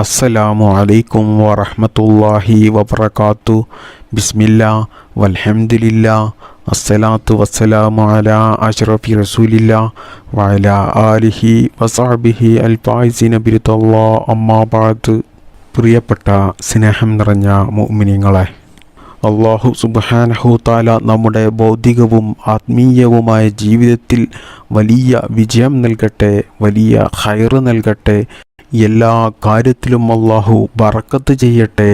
അസ്സലാമു അലൈക്കും വറഹ്മത്തുള്ളാഹി വബറകാത്തു. ബിസ്മില്ലാ വൽഹംദുലില്ലാ അസ്സലാത്തു വസ്സലാമു അലാ അഷ്റഫി റസൂലില്ലാ വഅലാ ആലിഹി വസാബിഹി അൽ ഫായിസിന ബിരുദല്ലാ അമ്മാ ബഅദ് പ്രിയപ്പെട്ട സ്നേഹം നിറഞ്ഞ മുഅ്മിനീങ്ങളെ അള്ളാഹു സുബ്ഹാനഹു താല നമ്മുടെ ഭൗതികവും ആത്മീയവുമായ ജീവിതത്തിൽ വലിയ വിജയം നൽകട്ടെ വലിയ ഹൈറ് നൽകട്ടെ. എല്ലാ കാര്യത്തിലും അള്ളാഹു ബറക്കത്ത് ചെയ്യട്ടെ.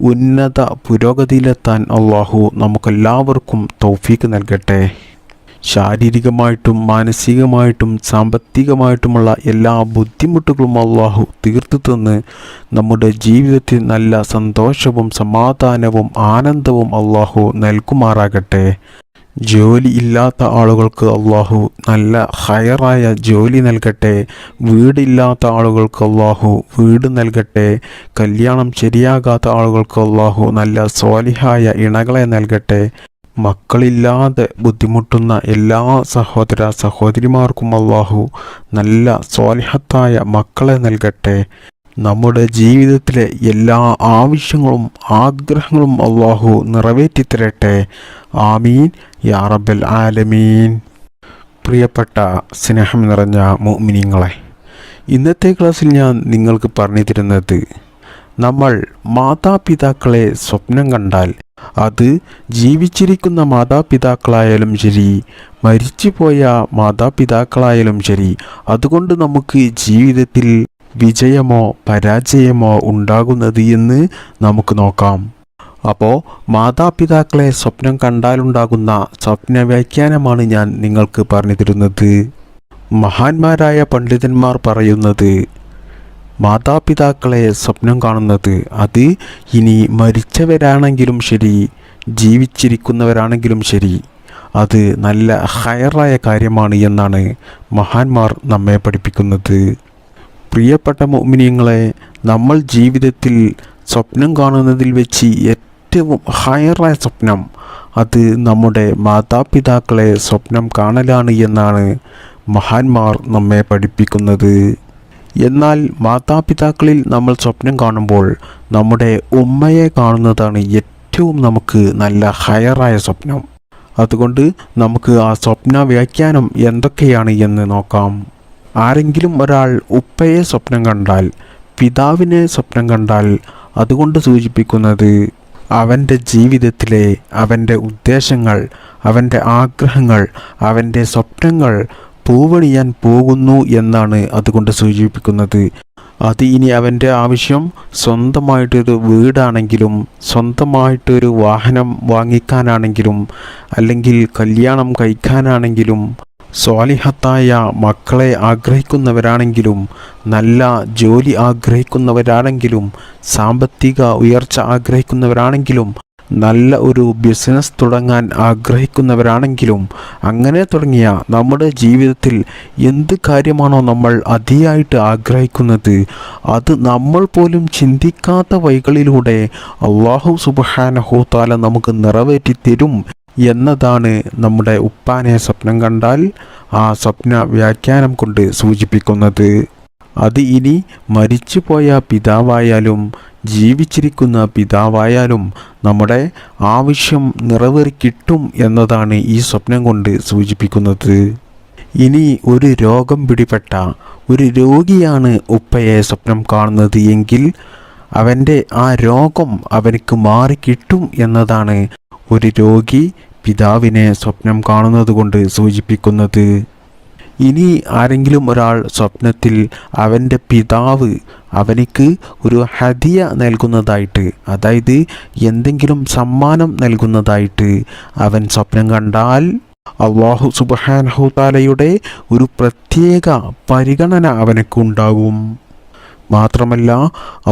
ഉന്നത പുരോഗതിയിലെത്താൻ അള്ളാഹു നമുക്കെല്ലാവർക്കും തൗഫീക്ക് നൽകട്ടെ. ശാരീരികമായിട്ടും മാനസികമായിട്ടും സാമ്പത്തികമായിട്ടുമുള്ള എല്ലാ ബുദ്ധിമുട്ടുകളും അള്ളാഹു തീർത്തു തന്ന് നമ്മുടെ ജീവിതത്തിൽ നല്ല സന്തോഷവും സമാധാനവും ആനന്ദവും അള്ളാഹു നൽകുമാറാകട്ടെ. ജോലി ഇല്ലാത്ത ആളുകൾക്ക് അള്ളാഹു നല്ല ഹയറായ ജോലി നൽകട്ടെ. വീടില്ലാത്ത ആളുകൾക്ക് അള്ളാഹു വീട് നൽകട്ടെ. കല്യാണം ശരിയാകാത്ത ആളുകൾക്ക് അള്ളാഹു നല്ല സ്വാലിഹായ ഇണകളെ നൽകട്ടെ. മക്കളില്ലാതെ ബുദ്ധിമുട്ടുന്ന എല്ലാ സഹോദര സഹോദരിമാർക്കും അള്ളാഹു നല്ല സ്വാലിഹത്തായ മക്കളെ നൽകട്ടെ. നമ്മുടെ ജീവിതത്തിലെ എല്ലാ ആവശ്യങ്ങളും ആഗ്രഹങ്ങളും അള്ളാഹു നിറവേറ്റിത്തരട്ടെ ആമീൻ. യാ റബ്ബൽ ആലമീൻ. പ്രിയപ്പെട്ട സ്നേഹം നിറഞ്ഞ മോമിനിങ്ങളെ ഇന്നത്തെ ക്ലാസ്സിൽ ഞാൻ നിങ്ങൾക്ക് പറഞ്ഞു തരുന്നത് നമ്മൾ മാതാപിതാക്കളെ സ്വപ്നം കണ്ടാൽ അത് ജീവിച്ചിരിക്കുന്ന മാതാപിതാക്കളായാലും ശരി മരിച്ചുപോയ മാതാപിതാക്കളായാലും ശരി അതുകൊണ്ട് നമുക്ക് ജീവിതത്തിൽ വിജയമോ പരാജയമോ ഉണ്ടാകുന്നത് എന്ന് നമുക്ക് നോക്കാം. അപ്പോൾ മാതാപിതാക്കളെ സ്വപ്നം കണ്ടാലുണ്ടാകുന്ന സ്വപ്ന വ്യാഖ്യാനമാണ് ഞാൻ നിങ്ങൾക്ക് പറഞ്ഞു തരുന്നത്. മഹാന്മാരായ പണ്ഡിതന്മാർ പറയുന്നത് മാതാപിതാക്കളെ സ്വപ്നം കാണുന്നത് അത് ഇനി മരിച്ചവരാണെങ്കിലും ശരി ജീവിച്ചിരിക്കുന്നവരാണെങ്കിലും ശരി അത് നല്ല ഹയറായ കാര്യമാണ് എന്നാണ് മഹാന്മാർ നമ്മെ പഠിപ്പിക്കുന്നത്. പ്രിയപ്പെട്ട മോമിനിയങ്ങളെ നമ്മൾ ജീവിതത്തിൽ സ്വപ്നം കാണുന്നതിൽ വെച്ച് ഏറ്റവും ഹയറായ സ്വപ്നം അത് നമ്മുടെ മാതാപിതാക്കളെ സ്വപ്നം കാണലാണ് എന്നാണ് മഹാന്മാർ നമ്മെ പഠിപ്പിക്കുന്നത്. എന്നാൽ മാതാപിതാക്കളിൽ നമ്മൾ സ്വപ്നം കാണുമ്പോൾ നമ്മുടെ ഉമ്മയെ കാണുന്നതാണ് ഏറ്റവും നമുക്ക് നല്ല ഹയറായ സ്വപ്നം. അതുകൊണ്ട് നമുക്ക് ആ സ്വപ്ന വ്യാഖ്യാനം എന്തൊക്കെയാണ് എന്ന് നോക്കാം. ആരെങ്കിലും ഒരാൾ ഉപ്പയെ സ്വപ്നം കണ്ടാൽ പിതാവിനെ സ്വപ്നം കണ്ടാൽ അതുകൊണ്ട് സൂചിപ്പിക്കുന്നത് അവന്റെ ജീവിതത്തിലെ അവന്റെ ഉദ്ദേശങ്ങൾ അവന്റെ ആഗ്രഹങ്ങൾ അവന്റെ സ്വപ്നങ്ങൾ പൂവണിയാൻ പോകുന്നു എന്നാണ് അതുകൊണ്ട് സൂചിപ്പിക്കുന്നത്. അത് ഇനി അവന്റെ ആവശ്യം സ്വന്തമായിട്ടൊരു വീടാണെങ്കിലും സ്വന്തമായിട്ടൊരു വാഹനം വാങ്ങിക്കാനാണെങ്കിലും അല്ലെങ്കിൽ കല്യാണം കഴിക്കാനാണെങ്കിലും സ്വാലിഹത്തായ മക്കളെ ആഗ്രഹിക്കുന്നവരാണെങ്കിലും നല്ല ജോലി ആഗ്രഹിക്കുന്നവരാണെങ്കിലും സാമ്പത്തിക ഉയർച്ച ആഗ്രഹിക്കുന്നവരാണെങ്കിലും നല്ല ഒരു ബിസിനസ് തുടങ്ങാൻ ആഗ്രഹിക്കുന്നവരാണെങ്കിലും അങ്ങനെ തുടങ്ങിയ നമ്മുടെ ജീവിതത്തിൽ എന്ത് കാര്യമാണോ നമ്മൾ അതിയായിട്ട് ആഗ്രഹിക്കുന്നത് അത് നമ്മൾ പോലും ചിന്തിക്കാത്ത വഴികളിലൂടെ അള്ളാഹു സുബാനഹു താല നമുക്ക് നിറവേറ്റി തരും. എന്നതാണ് നമ്മുടെ ഉപ്പാനെ സ്വപ്നം കണ്ടാൽ ആ സ്വപ്ന വ്യാഖ്യാനം കൊണ്ട് സൂചിപ്പിക്കുന്നത്. അത് ഇനി മരിച്ചുപോയ പിതാവായാലും ജീവിച്ചിരിക്കുന്ന പിതാവായാലും നമ്മുടെ ആവശ്യം നിറവേറി കിട്ടും എന്നതാണ് ഈ സ്വപ്നം കൊണ്ട് സൂചിപ്പിക്കുന്നത്. ഇനി ഒരു രോഗം പിടിപെട്ട ഒരു രോഗിയാണ് ഉപ്പയെ സ്വപ്നം കാണുന്നത് എങ്കിൽ അവന്റെ ആ രോഗം അവനക്ക് മാറിക്കിട്ടും എന്നതാണ് ഒരു രോഗി പിതാവിനെ സ്വപ്നം കാണുന്നത് കൊണ്ട് സൂചിപ്പിക്കുന്നത് ഇനി ആരെങ്കിലും ഒരാൾ സ്വപ്നത്തിൽ അവന്റെ പിതാവ് അവനിക്ക് ഒരു ഹദിയ നൽകുന്നതായിട്ട് അതായത് എന്തെങ്കിലും സമ്മാനം നൽകുന്നതായിട്ട് അവൻ സ്വപ്നം കണ്ടാൽ അള്ളാഹു സുബാൻഹുതാലയുടെ ഒരു പ്രത്യേക പരിഗണന അവനക്കുണ്ടാകും മാത്രമല്ല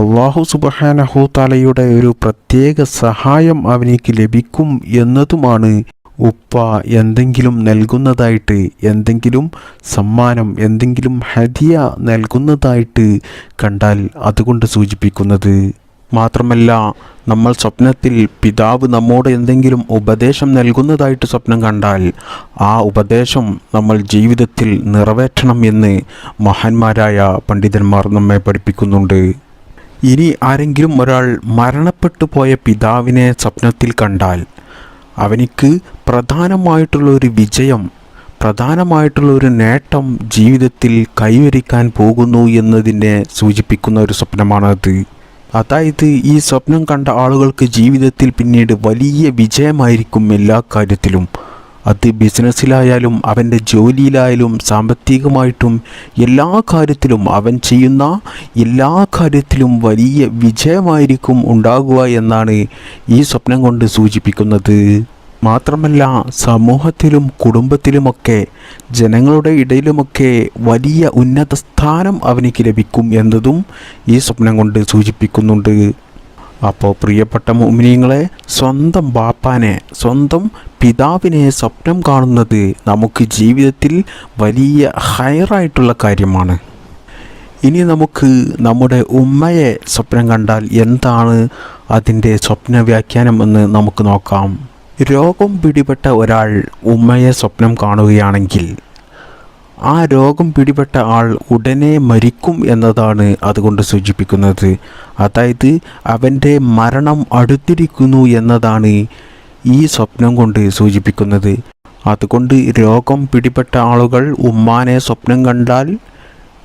അള്ളാഹു സുബഹാനഹു താലയുടെ ഒരു പ്രത്യേക സഹായം അവനിക്ക് ലഭിക്കും എന്നതുമാണ് ഉപ്പ എന്തെങ്കിലും നൽകുന്നതായിട്ട് എന്തെങ്കിലും സമ്മാനം എന്തെങ്കിലും ഹദിയ നൽകുന്നതായിട്ട് കണ്ടാൽ അതുകൊണ്ട് സൂചിപ്പിക്കുന്നത്. മാത്രമല്ല നമ്മൾ സ്വപ്നത്തിൽ പിതാവ് നമ്മോട് എന്തെങ്കിലും ഉപദേശം നൽകുന്നതായിട്ട് സ്വപ്നം കണ്ടാൽ ആ ഉപദേശം നമ്മൾ ജീവിതത്തിൽ നിറവേറ്റണം എന്ന് മഹാന്മാരായ പണ്ഡിതന്മാർ നമ്മെ പഠിപ്പിക്കുന്നുണ്ട്. ഇനി ആരെങ്കിലും ഒരാൾ മരണപ്പെട്ടു പോയ പിതാവിനെ സ്വപ്നത്തിൽ കണ്ടാൽ അവനിക്ക് പ്രധാനമായിട്ടുള്ളൊരു വിജയം പ്രധാനമായിട്ടുള്ള ഒരു നേട്ടം ജീവിതത്തിൽ കൈവരിക്കാൻ പോകുന്നു എന്നതിനെ സൂചിപ്പിക്കുന്ന ഒരു സ്വപ്നമാണത്. അതായത് ഈ സ്വപ്നം കണ്ട ആളുകൾക്ക് ജീവിതത്തിൽ പിന്നീട് വലിയ വിജയമായിരിക്കും എല്ലാ കാര്യത്തിലും. അത് ബിസിനസ്സിലായാലും അവന്റെ ജോലിയിലായാലും സാമ്പത്തികമായിട്ടും എല്ലാ കാര്യത്തിലും അവൻ ചെയ്യുന്ന എല്ലാ കാര്യത്തിലും വലിയ വിജയമായിരിക്കും ഉണ്ടാകുക എന്നാണ് ഈ സ്വപ്നം കൊണ്ട് സൂചിപ്പിക്കുന്നത്. മാത്രമല്ല സമൂഹത്തിലും കുടുംബത്തിലുമൊക്കെ ജനങ്ങളുടെ ഇടയിലുമൊക്കെ വലിയ ഉന്നത സ്ഥാനം അവനിക്ക് ലഭിക്കും എന്നതും ഈ സ്വപ്നം കൊണ്ട് സൂചിപ്പിക്കുന്നുണ്ട്. അപ്പോൾ പ്രിയപ്പെട്ട മോമിനിയങ്ങളെ സ്വന്തം ബാപ്പാനെ സ്വന്തം പിതാവിനെ സ്വപ്നം കാണുന്നത് നമുക്ക് ജീവിതത്തിൽ വലിയ ഹയറായിട്ടുള്ള കാര്യമാണ്. ഇനി നമുക്ക് നമ്മുടെ ഉമ്മയെ സ്വപ്നം കണ്ടാൽ എന്താണ് അതിന്റെ സ്വപ്ന വ്യാഖ്യാനം എന്ന് നമുക്ക് നോക്കാം. രോഗം പിടിപെട്ട ഒരാൾ ഉമ്മയെ സ്വപ്നം കാണുകയാണെങ്കിൽ ആ രോഗം പിടിപെട്ട ആൾ ഉടനെ മരിക്കും എന്നതാണ് അതുകൊണ്ട് സൂചിപ്പിക്കുന്നത്. അതായത് അവന്റെ മരണം അടുത്തിരിക്കുന്നു എന്നതാണ് ഈ സ്വപ്നം കൊണ്ട് സൂചിപ്പിക്കുന്നത്. അതുകൊണ്ട് രോഗം പിടിപെട്ട ആളുകൾ ഉമ്മാനെ സ്വപ്നം കണ്ടാൽ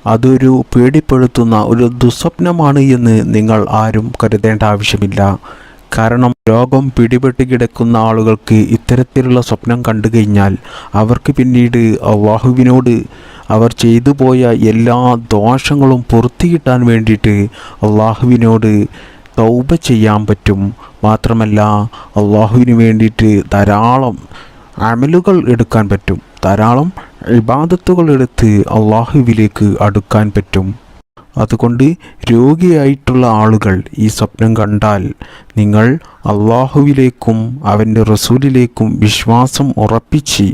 അതൊരു പേടിപ്പെടുത്തുന്ന ഒരു ദുസ്വപ്നമാണ് എന്ന് നിങ്ങൾ ആരും കരുതേണ്ട ആവശ്യമില്ല. കാരണം രോഗം പിടിപെട്ട് കിടക്കുന്ന ആളുകൾക്ക് ഇത്തരത്തിലുള്ള സ്വപ്നം കണ്ടു കഴിഞ്ഞാൽ അവർക്ക് പിന്നീട് അള്ളാഹുവിനോട് അവർ ചെയ്തു പോയ എല്ലാ ദോഷങ്ങളും പുറത്തു കിട്ടാൻ വേണ്ടിയിട്ട് അള്ളാഹുവിനോട് തൗബ ചെയ്യാൻ പറ്റും. മാത്രമല്ല അള്ളാഹുവിന് വേണ്ടിയിട്ട് ധാരാളം അമലുകൾ എടുക്കാൻ പറ്റും. ധാരാളം ഇബാദത്തുകൾ എടുത്ത് അള്ളാഹുവിലേക്ക് അടുക്കാൻ പറ്റും. അതുകൊണ്ട് രോഗിയായിട്ടുള്ള ആളുകൾ ഈ സ്വപ്നം കണ്ടാൽ നിങ്ങൾ അള്ളാഹുവിലേക്കും അവന്റെ റസൂലിലേക്കും വിശ്വാസം ഉറപ്പിച്ച്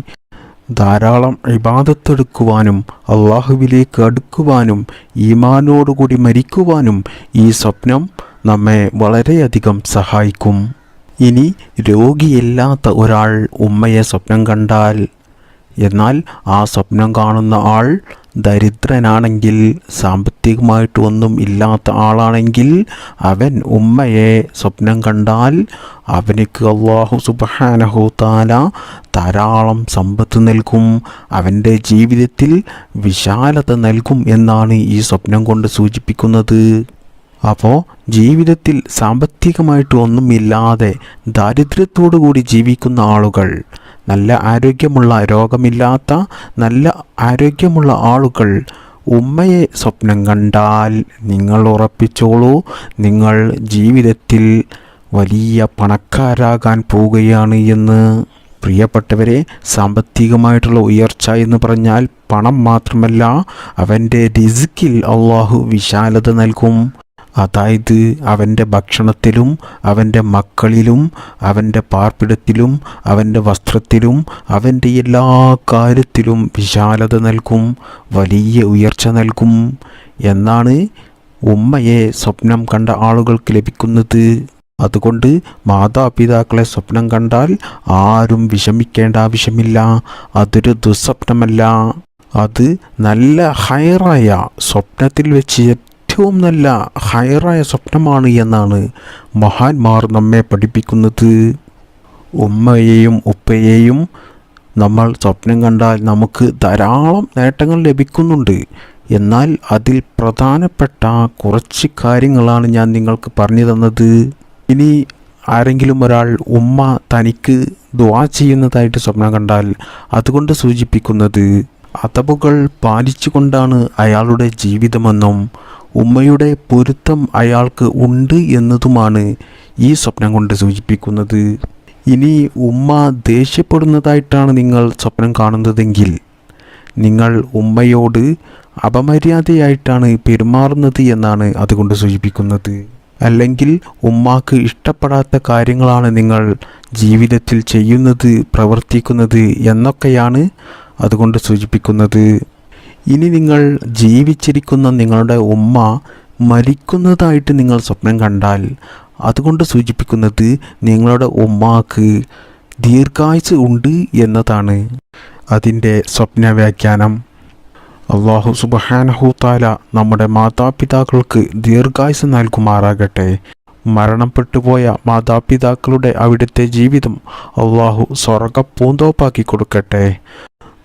ധാരാളം ഇബാദത്തെടുക്കുവാനും അള്ളാഹുവിലേക്ക് അടുക്കുവാനും ഈമാനോടുകൂടി മരിക്കുവാനും ഈ സ്വപ്നം നമ്മെ വളരെയധികം സഹായിക്കും. ഇനി രോഗിയല്ലാത്ത ഒരാൾ ഉമ്മയെ സ്വപ്നം കണ്ടാൽ എന്നാൽ ആ സ്വപ്നം കാണുന്ന ആൾ ദരിദ്രനാണെങ്കിൽ സാമ്പത്തികമായിട്ട് ഒന്നും ഇല്ലാത്ത ആളാണെങ്കിൽ അവൻ ഉമ്മയെ സ്വപ്നം കണ്ടാൽ അവനിക്ക് അള്ളാഹു സുബാനഹു താല ധാരാളം സമ്പത്ത് നൽകും അവന്റെ ജീവിതത്തിൽ വിശാലത നൽകും എന്നാണ് ഈ സ്വപ്നം കൊണ്ട് സൂചിപ്പിക്കുന്നത്. അപ്പോൾ ജീവിതത്തിൽ സാമ്പത്തികമായിട്ട് ഒന്നുമില്ലാതെ ദാരിദ്ര്യത്തോടു കൂടി ജീവിക്കുന്ന ആളുകൾ നല്ല ആരോഗ്യമുള്ള രോഗമില്ലാത്ത നല്ല ആരോഗ്യമുള്ള ആളുകൾ ഉമ്മയെ സ്വപ്നം കണ്ടാൽ നിങ്ങൾ ഉറപ്പിച്ചോളൂ. നിങ്ങൾ ജീവിതത്തിൽ വലിയ പണക്കാരാകാൻ പോവുകയാണ് എന്ന്. പ്രിയപ്പെട്ടവരെ സാമ്പത്തികമായിട്ടുള്ള ഉയർച്ച എന്ന് പറഞ്ഞാൽ പണം മാത്രമല്ല അവന്റെ റിസ്ക്കിൽ അള്ളാഹു വിശാലത നൽകും. അതായത് അവന്റെ ഭക്ഷണത്തിലും അവന്റെ മക്കളിലും അവന്റെ പാർപ്പിടത്തിലും അവന്റെ വസ്ത്രത്തിലും അവന്റെ എല്ലാ കാര്യത്തിലും വിശാലത നൽകും വലിയ ഉയർച്ച നൽകും എന്നാണ് ഉമ്മയെ സ്വപ്നം കണ്ട ആളുകൾക്ക് ലഭിക്കുന്നത്. അതുകൊണ്ട് മാതാപിതാക്കളെ സ്വപ്നം കണ്ടാൽ ആരും വിഷമിക്കേണ്ട ആവശ്യമില്ല. അതൊരു ദുസ്വപ്നമല്ല. അത് നല്ല ഹയറായ സ്വപ്നത്തിൽ വെച്ച് ഏറ്റവും നല്ല ഹയറായ സ്വപ്നമാണ് എന്നാണ് മഹാന്മാർ നമ്മെ പഠിപ്പിക്കുന്നത്. ഉമ്മയെയും ഉപ്പയെയും നമ്മൾ സ്വപ്നം കണ്ടാൽ നമുക്ക് ധാരാളം നേട്ടങ്ങൾ ലഭിക്കുന്നുണ്ട്. എന്നാൽ അതിൽ പ്രധാനപ്പെട്ട കുറച്ച് കാര്യങ്ങളാണ് ഞാൻ നിങ്ങൾക്ക് പറഞ്ഞു തന്നത്. ഇനി ആരെങ്കിലും ഒരാൾ ഉമ്മ തനിക്ക് ദ്വാ ചെയ്യുന്നതായിട്ട് സ്വപ്നം കണ്ടാൽ അതുകൊണ്ട് സൂചിപ്പിക്കുന്നത് അതവുകൾ പാലിച്ചുകൊണ്ടാണ് അയാളുടെ ജീവിതമെന്നും ഉമ്മയുടെ പൊരുത്തം അയാൾക്ക് ഉണ്ട് എന്നതുമാണ് ഈ സ്വപ്നം കൊണ്ട് സൂചിപ്പിക്കുന്നത്. ഇനി ഉമ്മ ദേഷ്യപ്പെടുന്നതായിട്ടാണ് നിങ്ങൾ സ്വപ്നം കാണുന്നതെങ്കിൽ നിങ്ങൾ ഉമ്മയോട് അപമര്യാദയായിട്ടാണ് പെരുമാറുന്നത് എന്നാണ് അതുകൊണ്ട് സൂചിപ്പിക്കുന്നത്. അല്ലെങ്കിൽ ഉമ്മാക്ക് ഇഷ്ടപ്പെടാത്ത കാര്യങ്ങളാണ് നിങ്ങൾ ജീവിതത്തിൽ ചെയ്യുന്നത് പ്രവർത്തിക്കുന്നത് എന്നൊക്കെയാണ് അതുകൊണ്ട് സൂചിപ്പിക്കുന്നത്. ഇനി നിങ്ങൾ ജീവിച്ചിരിക്കുന്ന നിങ്ങളുടെ ഉമ്മ മരിക്കുന്നതായിട്ട് നിങ്ങൾ സ്വപ്നം കണ്ടാൽ അതുകൊണ്ട് സൂചിപ്പിക്കുന്നത് നിങ്ങളുടെ ഉമ്മാക്ക് ദീർഘായുസ് ഉണ്ട് എന്നതാണ് അതിന്റെ സ്വപ്ന വ്യാഖ്യാനം അള്ളാഹു താല നമ്മുടെ മാതാപിതാക്കൾക്ക് ദീർഘായുസ് നൽകുമാറാകട്ടെ. മരണപ്പെട്ടുപോയ മാതാപിതാക്കളുടെ അവിടുത്തെ ജീവിതം അള്ളാഹു സ്വർഗ പൂന്തോപ്പാക്കി കൊടുക്കട്ടെ.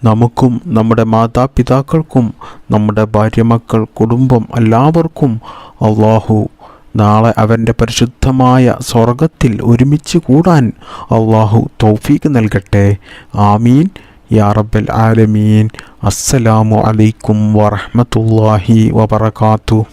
നമുക്കും നമ്മുടെ മാതാപിതാക്കൾക്കും നമ്മുടെ ഭാര്യ മക്കൾ കുടുംബം എല്ലാവർക്കും അള്ളാഹു നാളെ അവന്റെ പരിശുദ്ധമായ സ്വർഗത്തിൽ ഒരുമിച്ച് കൂടാൻ അള്ളാഹു തൗഫീക്ക് നൽകട്ടെ. ആമീൻ. യാ റബ്ബൽ ആലമീൻ. അസ്സലാമു അലൈക്കും വറഹ്മത്തുള്ളാഹി വബറകാതുഹു.